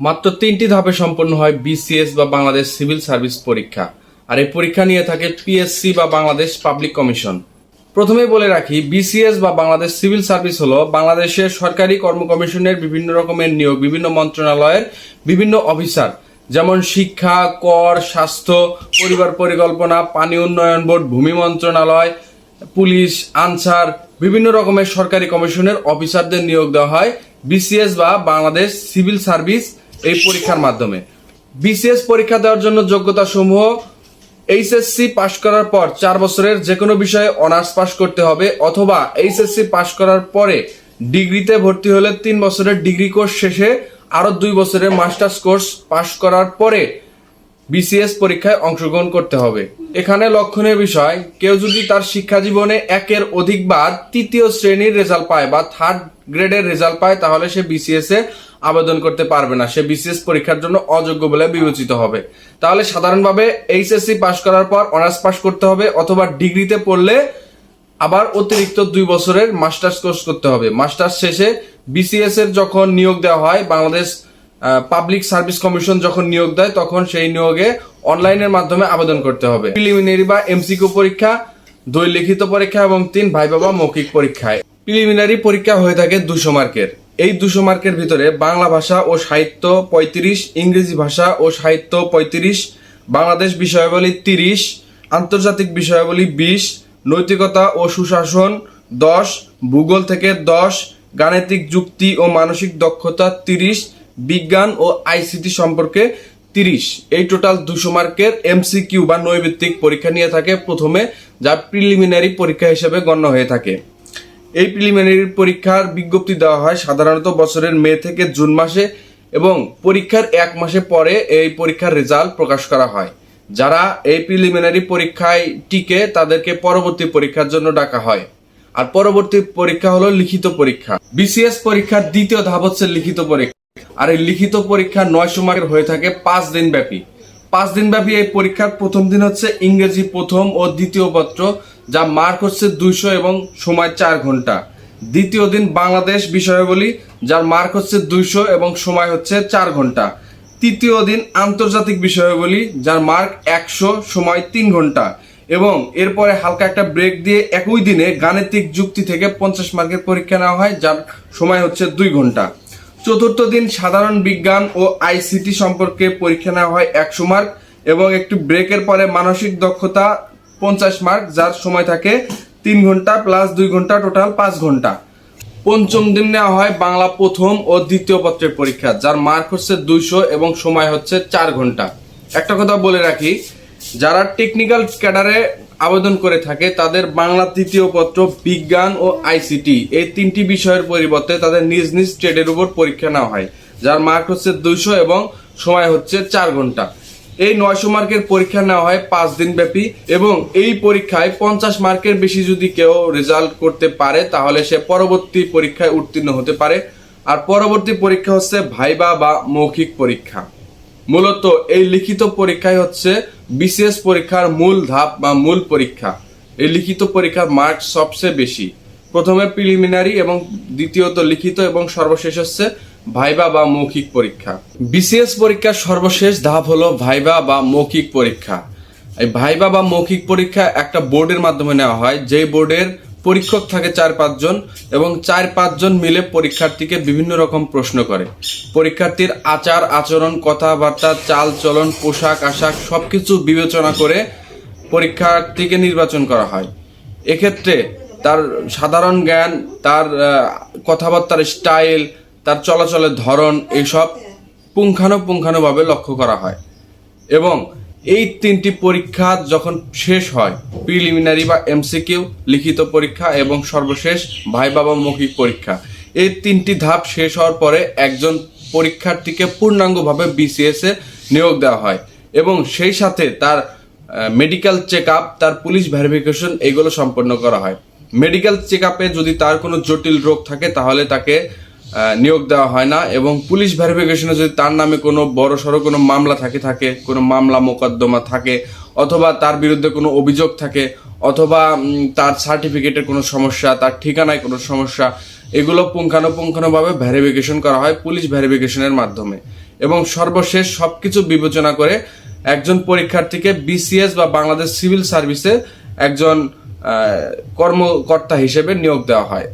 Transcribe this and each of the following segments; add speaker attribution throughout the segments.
Speaker 1: মাত্র তিনটি ধাপে সম্পন্ন হয় বিসিএস বা বাংলাদেশ সিভিল সার্ভিস পরীক্ষা। আর এই পরীক্ষা নিয়ে থাকে পিএসসি বা বাংলাদেশ পাবলিক কমিশন। প্রথমেই বলে রাখি বিসিএস বা বাংলাদেশ সিভিল সার্ভিস হলো বাংলাদেশের সরকারি কর্ম কমিশনের বিভিন্ন রকমের নিয়োগ, বিভিন্ন মন্ত্রণালয়ের বিভিন্ন অফিসার। যেমন শিক্ষা, কর, স্বাস্থ্য, পরিবার পরিকল্পনা, পানি উন্নয়ন বোর্ড, ভূমি মন্ত্রণালয়, পুলিশ, আনসার, বিভিন্ন রকমের সরকারি কমিশনের অফিসারদের নিয়োগ দেওয়া হয় বিসিএস বা বাংলাদেশ সিভিল সার্ভিস এই পরীক্ষার মাধ্যমে। বিসিএস পরীক্ষা দেওয়ার জন্য যোগ্যতা সমূহ এইচএসসি পাশ করার পর চার বছরের যে কোনো বিষয়ে অনার্স পাশ করতে হবে অথবা এইচএসসি পাশ করার পরে ডিগ্রিতে ভর্তি হলে তিন বছরের ডিগ্রি কোর্স শেষে আরও দুই বছরের মাস্টার্স কোর্স পাশ করার পরে বিসিএস পরীক্ষায় অংশগ্রহণ করতে হবে। এখানে লক্ষণীয় বিষয়, কেউ যদি তার শিক্ষা জীবনে একের অধিক বার তৃতীয় শ্রেণির রেজাল্ট পায় বা থার্ড গ্রেডের রেজাল্ট পায়, তাহলে সে বিসিএস এ আবেদন করতে পারবে না। সে বিসিএস পরীক্ষার জন্য অযোগ্য বলে বিবেচিত হবে। তাহলে সাধারণভাবে এইচএসসি পাশ করার পর অনার্স পাশ করতে হবে অথবা ডিগ্রিতে পড়লে আবার অতিরিক্ত দুই বছরের মাস্টার্স কোর্স করতে হবে। মাস্টার্স শেষে বিসিএস এর যখন নিয়োগ দেওয়া হয়, বাংলাদেশ পাবলিক সার্ভিস কমিশন যখন নিয়োগ দেয়, তখন সেই নিয়োগে অনলাইনের মাধ্যমে আবেদন করতে হবে। প্রিলিমিনারি বা এমসিকিউ পরীক্ষা দুই লিখিত পরীক্ষা এবং তিন ভাই বাবা মৌখিক পরীক্ষায়। প্রিলিমিনারি পরীক্ষা হয়ে থাকে দুশো মার্কের। এই দুশো মার্কের ভিতরে বাংলা ভাষা ও সাহিত্য পঁয়ত্রিশ, ইংরেজি ভাষা ও সাহিত্য পঁয়ত্রিশ, বাংলাদেশ বিষয়াবলী তিরিশ, আন্তর্জাতিক বিষয়াবলী বিশ, নৈতিকতা ও সুশাসন দশ, ভূগোল থেকে দশ, গাণিতিক যুক্তি ও মানসিক দক্ষতা তিরিশ, বিজ্ঞান ও আইসিটি সম্পর্কে তিরিশ। এই টোটাল দুশো মার্কের এমসিকিউ বা নৈবিত্তিক পরীক্ষা নিয়ে থাকে প্রথমে, যা প্রিলিমিনারি পরীক্ষা হিসেবে গণ্য হয়ে থাকে। এই প্রিলিমিনারি পরীক্ষার বিজ্ঞপ্তি দেওয়া হয় সাধারণত বছরের মে থেকে জুন মাসে এবং পরীক্ষার এক মাসে পরে এই পরীক্ষার রেজাল্ট প্রকাশ করা হয়। যারা এই প্রিলিমিনারি পরীক্ষায় টিকে তাদেরকে পরবর্তী পরীক্ষার জন্য ডাকা হয়। আর পরবর্তী পরীক্ষা হলো লিখিত পরীক্ষা। বিসিএস পরীক্ষার দ্বিতীয় ধাপ হচ্ছে লিখিত পরীক্ষা। আর এই লিখিত পরীক্ষা নয়শো মার্কের হয়ে থাকে পাঁচ দিন ব্যাপী পাঁচ দিন ব্যাপী এই পরীক্ষার প্রথম দিন হচ্ছে ইংরেজি প্রথম ও দ্বিতীয় পত্র যা মার্ক হচ্ছে দুইশো এবং সময় চার ঘণ্টা। দ্বিতীয় দিন বাংলাদেশ বিষয়াবলী, যার মার্ক হচ্ছে দুইশো এবং সময় হচ্ছে চার ঘণ্টা। তৃতীয় দিন আন্তর্জাতিক বিষয়াবলী, যার মার্ক একশো, সময় তিন ঘণ্টা। এবং এরপরে হালকা একটা ব্রেক দিয়ে একই দিনে গাণিতিক যুক্তি থেকে পঞ্চাশ মার্কের পরীক্ষা নেওয়া হয়, যার সময় হচ্ছে দুই ঘণ্টা। চতুর্থ দিন সাধারণ বিজ্ঞান ও আইসিটি সম্পর্কে পরীক্ষা নেওয়া হয় একশো মার্ক এবং একটি ব্রেকের পরে মানসিক দক্ষতা পঞ্চাশ মার্ক, যার সময় থাকে তিন ঘণ্টা প্লাস দুই ঘণ্টা টোটাল পাঁচ ঘণ্টা। পঞ্চম দিন নেওয়া হয় বাংলা প্রথম ও দ্বিতীয় পত্রের পরীক্ষা, যার মার্ক হচ্ছে দুইশো এবং সময় হচ্ছে চার ঘণ্টা। একটা কথা বলে রাখি, যারা টেকনিক্যাল ক্যাডারে আবেদন করে থাকে, তাদের বাংলা তৃতীয় পত্র, বিজ্ঞান ও আইসিটি এই তিনটি বিষয়ের পরিবর্তে তাদের নিজ নিজ ট্রেডের উপর পরীক্ষা নেওয়া হয়, যার মার্ক হচ্ছে দুইশো এবং সময় হচ্ছে চার ঘণ্টা। এই নয়শো মার্কের পরীক্ষা নেওয়া হয় পাঁচ দিন ব্যাপী এবং এই পরীক্ষায় পঞ্চাশ মার্কের বেশি যদি কেউ রেজাল্ট করতে পারে, তাহলে সে পরবর্তী পরীক্ষায় উত্তীর্ণ হতে পারে। আর পরবর্তী পরীক্ষা হচ্ছে ভাইবা বা মৌখিক পরীক্ষা। মূলত এই লিখিত পরীক্ষায় হচ্ছে বিশেষ পরীক্ষার মূল ধাপ বা মূল পরীক্ষা। এই লিখিত পরীক্ষার মার্ক সবচেয়ে বেশি। প্রথমে প্রিলিমিনারি এবং দ্বিতীয়ত লিখিত এবং সর্বশেষ হচ্ছে ভাইবা বা মৌখিক পরীক্ষা। বিসিএস পরীক্ষার সর্বশেষ ধাপ হলো ভাইবা বা মৌখিক পরীক্ষা। এই ভাইবা বা মৌখিক পরীক্ষা একটা বোর্ডের মাধ্যমে নেওয়া হয়, যেই বোর্ডের পরীক্ষক থাকে চার পাঁচজন এবং চার পাঁচজন মিলে পরীক্ষার্থীকে বিভিন্ন রকম প্রশ্ন করে। পরীক্ষার্থীর আচার, আচরণ, কথাবার্তা, চাল চলন, পোশাক, আশাক সবকিছু বিবেচনা করে পরীক্ষার্থীকে নির্বাচন করা হয়। এক্ষেত্রে তার সাধারণ জ্ঞান, তার কথাবার্তার স্টাইল তার চলাচলের ধরন এইসব পুঙ্খানুপুঙ্খানুভাবে লক্ষ্য করা হয়। এবং এই তিনটি পরীক্ষা যখন শেষ হয়, প্রিলিমিনারি বা এমসিকিউ, লিখিত পরীক্ষা এবং সর্বশেষ ভাই বাবা মৌখিক পরীক্ষা, এই তিনটি ধাপ শেষ হওয়ার পরে একজন পরীক্ষার্থীকে পূর্ণাঙ্গভাবে বিসিএস এ নিয়োগ দেওয়া হয় এবং সেই সাথে তার মেডিকেল চেক আপ তার পুলিশ ভেরিফিকেশন এগুলো সম্পন্ন করা হয়। মেডিকেল চেক আপে যদি তার কোনো জটিল রোগ থাকে, তাহলে তাকে নিয়োগ দেওয়া হয় না এবং পুলিশ ভেরিফিকেশনে যদি তার নামে কোনো বড় সড়ো কোনো মামলা থাকে থাকে, কোনো মামলা মোকদ্দমা থাকে, অথবা তার বিরুদ্ধে কোনো অভিযোগ থাকে, অথবা তার সার্টিফিকেটের কোনো সমস্যা, তার ঠিকানায় কোনো সমস্যা, এগুলো পুঙ্খানুপুঙ্খানুভাবে ভেরিফিকেশন করা হয় পুলিশ ভেরিফিকেশনের মাধ্যমে। এবং সর্বশেষ সবকিছু বিবেচনা করে একজন পরীক্ষার্থীকে বিসিএস বা বাংলাদেশ সিভিল সার্ভিসে একজন কর্মকর্তা হিসেবে নিয়োগ দেওয়া হয়।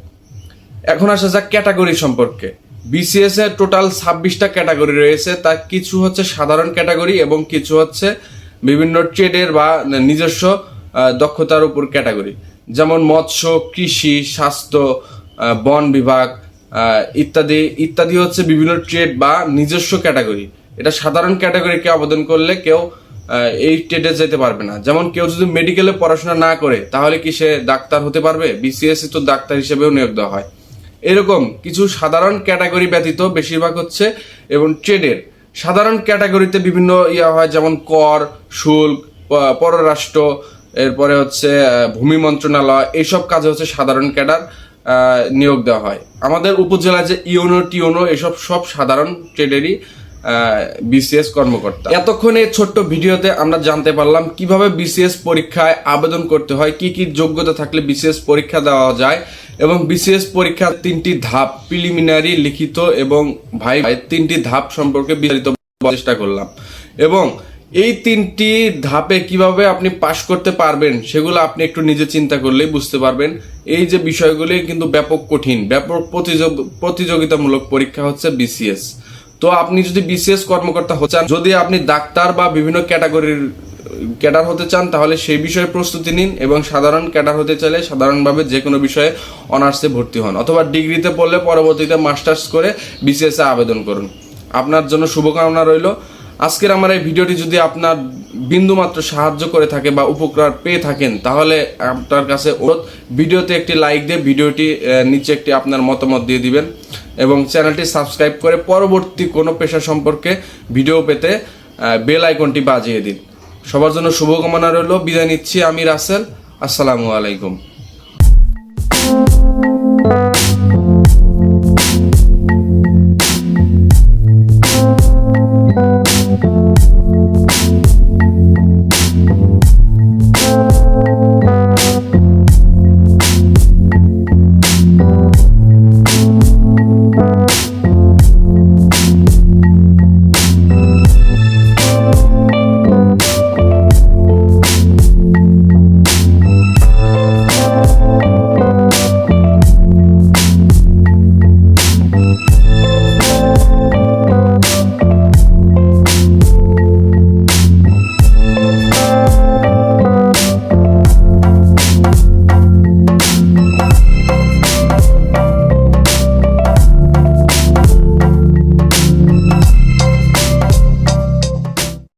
Speaker 1: এখন আসা যাক ক্যাটাগরি সম্পর্কে। বিসিএস এর টোটাল ছাব্বিশটা ক্যাটাগরি রয়েছে তার কিছু হচ্ছে সাধারণ ক্যাটাগরি এবং কিছু হচ্ছে বিভিন্ন ট্রেডের বা নিজস্ব দক্ষতার উপর ক্যাটাগরি। যেমন মৎস্য, কৃষি, স্বাস্থ্য বন বিভাগ ইত্যাদি ইত্যাদি হচ্ছে বিভিন্ন ট্রেড বা নিজস্ব ক্যাটাগরি। এটা সাধারণ ক্যাটাগরিকে আবেদন করলে কেউ এই ট্রেডে যেতে পারবে না। যেমন কেউ যদি মেডিকেলে পড়াশোনা না করে, তাহলে কি সে ডাক্তার হতে পারবে? বিসিএস তো ডাক্তার হিসেবেও নিয়োগ দেওয়া হয়। এরকম কিছু সাধারণ ক্যাটাগরি ব্যতীত বেশিরভাগ হচ্ছে এবং ট্রেডের। সাধারণ ক্যাটাগরিতে বিভিন্ন ইয়া হয়, যেমন কর, শুল্ক পররাষ্ট্র, এরপরে হচ্ছে ভূমি মন্ত্রণালয় এইসব কাজে হচ্ছে সাধারণ ক্যাডার নিয়োগ দেওয়া হয়। আমাদের উপজেলায় যে ইউনো টিউনো, এসব সব সাধারণ ট্রেডেরই বিসিএস কর্মকর্তা। এতক্ষণ এই ছোট্ট ভিডিওতে আমরা জানতে পারলাম কীভাবে বিসিএস পরীক্ষায় আবেদন করতে হয়, কি কি যোগ্যতা থাকলে বিসিএস পরীক্ষা দেওয়া যায়, এবং বিসিএস পরীক্ষার তিনটি ধাপ প্রিলিমিনারি লিখিত এবং ভাই তিনটি ধাপ সম্পর্কে বিস্তারিত চেষ্টা করলাম। এবং এই তিনটি ধাপে কীভাবে আপনি পাশ করতে পারবেন, সেগুলো আপনি একটু নিজে চিন্তা করলেই বুঝতে পারবেন। এই যে বিষয়গুলি কিন্তু ব্যাপক কঠিন, ব্যাপক প্রতিযোগ- প্রতিযোগিতামূলক পরীক্ষা হচ্ছে বিসিএস তো আপনি যদি বিসিএস কর্মকর্তা হতে চান, যদি আপনি ডাক্তার বা বিভিন্ন ক্যাটাগরির, ক্যাডার হতে চান, তাহলে সেই বিষয়ে প্রস্তুতি নিন এবং সাধারণ ক্যাডার হতে চাইলে সাধারণভাবে যে কোনো বিষয়ে অনার্সে ভর্তি হন অথবা ডিগ্রিতে পড়লে পরবর্তীতে মাস্টার্স করে বিসিএস আবেদন করুন। আপনার জন্য শুভকামনা রইল। আজকের আমার এই ভিডিওটি যদি আপনার বিন্দুমাত্র সাহায্য করে থাকে বা উপকার পেয়ে থাকেন, তাহলে আপনার কাছে ভিডিওতে একটি লাইক দিয়ে ভিডিওটি নিচে একটি আপনার মতামত দিয়ে দিবেন। এবং চ্যানেলটি সাবস্ক্রাইব করে পরবর্তী কোনো পেশা সম্পর্কে ভিডিও পেতে বেল আইকনটি বাজিয়ে দিন। সবার জন্য শুভকামনা রইল। বিদায় নিচ্ছি আমি রাসেল। আসসালামু আলাইকুম।